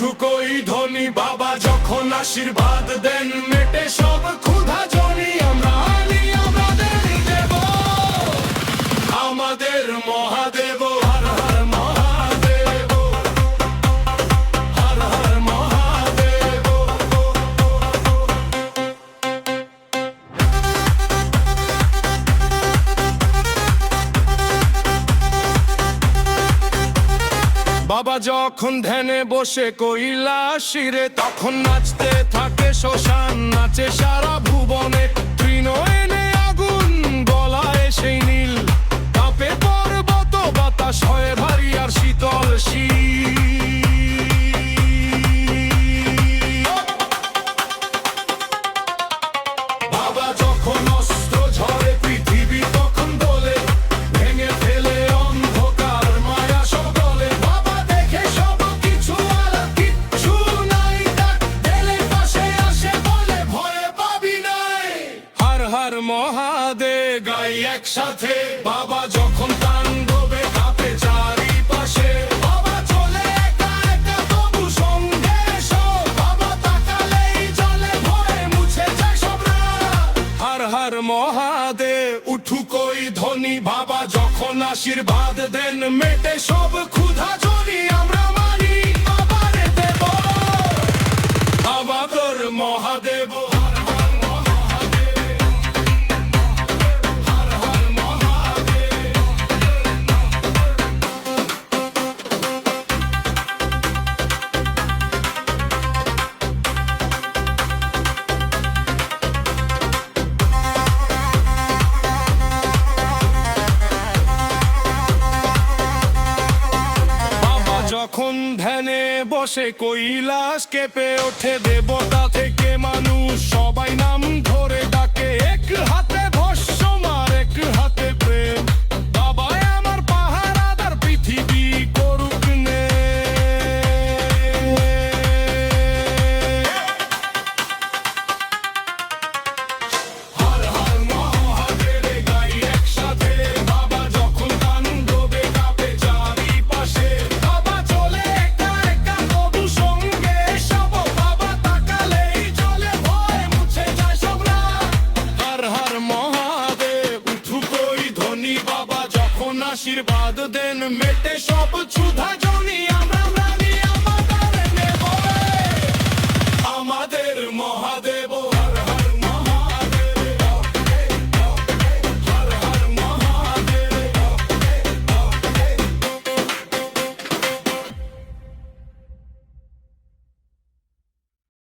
ভিক্ষুকই ধনী বাবা যখন আশীর্বাদ দেন মেটে সব ক্ষুধা যখন ধ্যানে বসে কইলা শিরে তখন নাচতে থাকে শ্মশান নাচে সারা ভুবনে। তৃণ এনে আগুন বলায় সেই আর মহাদে গাই একসাথে। বাবা যখন তাণ্ডবে কাপে চারিপাশে ধনী বাবা, যখন আশীর্বাদ দেন মেটে সব ক্ষুধা চলি আমরা। যখন ধ্যানে বসে কৈলাস কেঁপে ওঠে দেবতা থেকে মানুষ। আশীর্বাদ দেন মেটে সব ক্ষুধা জনি।